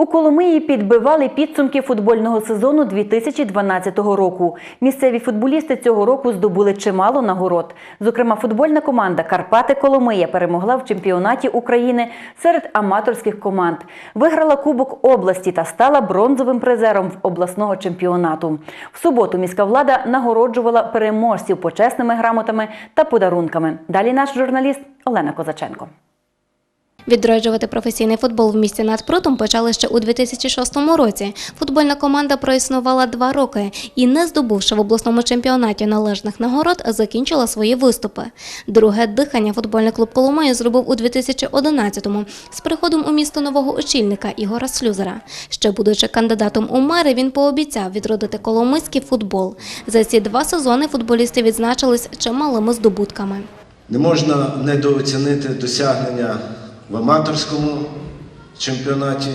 У Коломиї підбивали підсумки футбольного сезону 2012 року. Місцеві футболісти цього року здобули чимало нагород. Зокрема, футбольна команда Карпати Коломия перемогла в чемпіонаті України серед аматорських команд. Виграла Кубок області та стала бронзовим призером в обласного чемпіонату. В суботу міська влада нагороджувала переможців почесними грамотами та подарунками. Далі наш журналіст Олена Козаченко. Відроджувати професійний футбол в місті над прутом почали ще у 2006 році. Футбольна команда проіснувала два роки і, не здобувши в обласному чемпіонаті належних нагород, закінчила свої виступи. Друге дихання футбольний клуб Коломиї зробив у 2011-му з приходом у місто нового очільника Ігора Слюзера. Ще будучи кандидатом у мери, він пообіцяв відродити коломийський футбол. За ці два сезони футболісти відзначились чималими здобутками. Не можна недооцінити досягнення в аматорському чемпіонаті.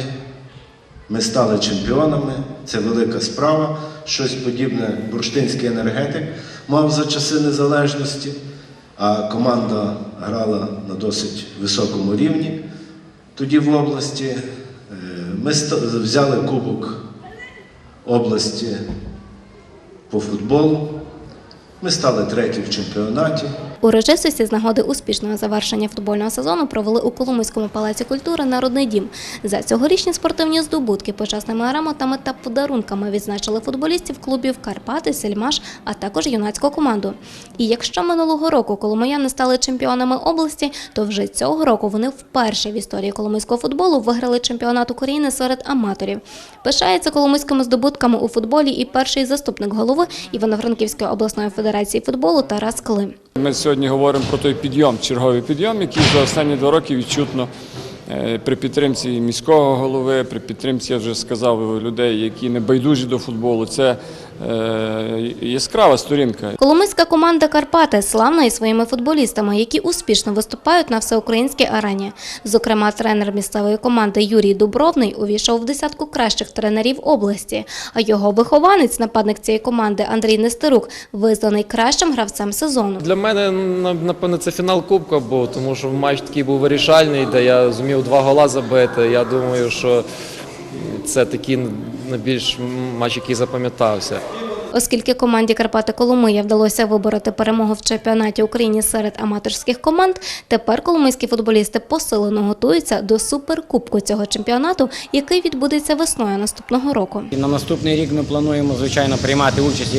Ми стали чемпіонами, це велика справа. Щось подібне бурштинський енергетик мав за часи незалежності, а команда грала на досить високому рівні. Тоді в області Е, ми взяли Кубок області по футболу. Ми стали треті в чемпіонаті. Урочистості з нагоди успішного завершення футбольного сезону провели у Коломийському палаці культури Народний дім. За цьогорічні спортивні здобутки почесними грамотами та подарунками відзначили футболістів клубів Карпати, Сельмаш, а також юнацьку команду. І якщо минулого року коломияни стали чемпіонами області, то вже цього року вони вперше в історії коломийського футболу виграли чемпіонат України серед аматорів. Пишається коломийськими здобутками у футболі і перший заступник голови Івано-Франківської обласної федерації футболу Тарас Клим. Ми говоримо про той підйом, черговий підйом, який за останні два роки відчутно е, при підтримці міського голови, при підтримці, я вже сказав, людей, які не байдужі до футболу. Це яскрава сторінка. Коломийська команда Карпати славна і своїми футболістами, які успішно виступають на всеукраїнській арені. Зокрема, тренер місцевої команди Юрій Дубровний увійшов в десятку кращих тренерів області. А його вихованець, нападник цієї команди Андрій Нестерук, визнаний кращим гравцем сезону. Для мене на- напевно це фінал Кубка був, тому що матч такий був вирішальний, де я зумів два гола забити. Я думаю, що це такий найбільш матч, який запам'ятався. Оскільки команді Карпати Коломия вдалося вибороти перемогу в чемпіонаті України серед аматорських команд, тепер коломийські футболісти посилено готуються до суперкубку цього чемпіонату, який відбудеться весною наступного року. На наступний рік ми плануємо, звичайно, приймати участь,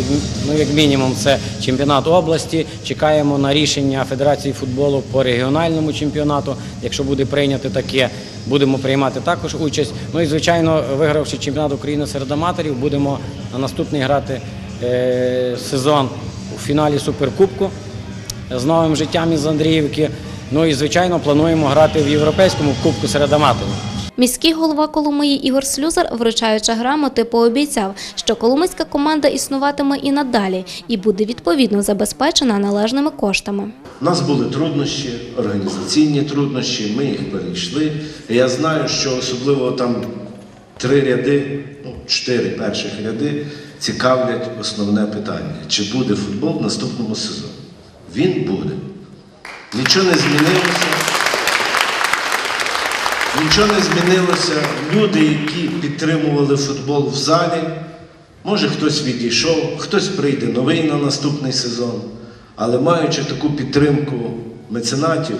ну, як мінімум, це чемпіонат області. Чекаємо на рішення Федерації футболу по регіональному чемпіонату. Якщо буде прийнято таке, будемо приймати також участь. Ну і, звичайно, вигравши чемпіонат України серед аматорів, будемо на наступний грати сезон у фіналі Суперкубку з новим життям із Андріївки. Ну і, звичайно, плануємо грати в європейському кубку серед аматорів. Міський голова Коломиї Ігор Слюзар, вручаючи грамоти, пообіцяв, що коломийська команда існуватиме і надалі і буде відповідно забезпечена належними коштами. У нас були труднощі, організаційні труднощі, ми їх перейшли. Я знаю, що особливо там три ряди, ну, чотири перших ряди цікавлять основне питання: чи буде футбол в наступному сезоні? Він буде. Нічого не змінилося. Нічого не змінилося. Люди, які підтримували футбол в залі, може хтось відійшов, хтось прийде новий на наступний сезон. Але маючи таку підтримку меценатів,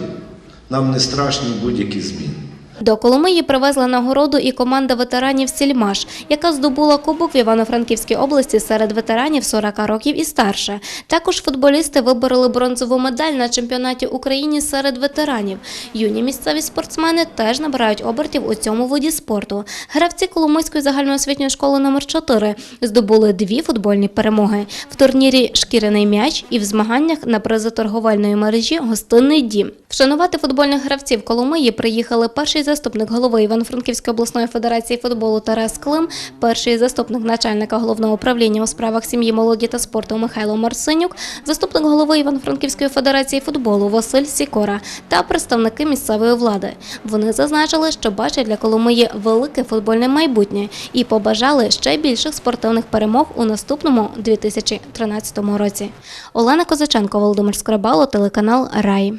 нам не страшні будь-які зміни. До Коломиї привезла нагороду і команда ветеранів Сільмаш, яка здобула кубок в Івано-Франківській області серед ветеранів 40 років і старше. Також футболісти вибороли бронзову медаль на чемпіонаті України серед ветеранів. Юні місцеві спортсмени теж набирають обертів у цьому виді спорту. Гравці Коломийської загальноосвітньої школи номер 4 здобули дві футбольні перемоги в турнірі Шкіряний м'яч і в змаганнях на призи торговельної мережі Гостинний дім. Вшанувати футбольних гравців Коломиї приїхали перший заступник голови Івано-Франківської обласної федерації футболу Тарас Клим, перший заступник начальника головного управління у справах сім'ї, молоді та спорту Михайло Марсинюк, заступник голови Івано-Франківської федерації футболу Василь Сікора та представники місцевої влади. Вони зазначили, що бачать для Коломиї велике футбольне майбутнє і побажали ще більших спортивних перемог у наступному 2013 році. Олена Козаченко, Володимир Скрабало, телеканал Рай.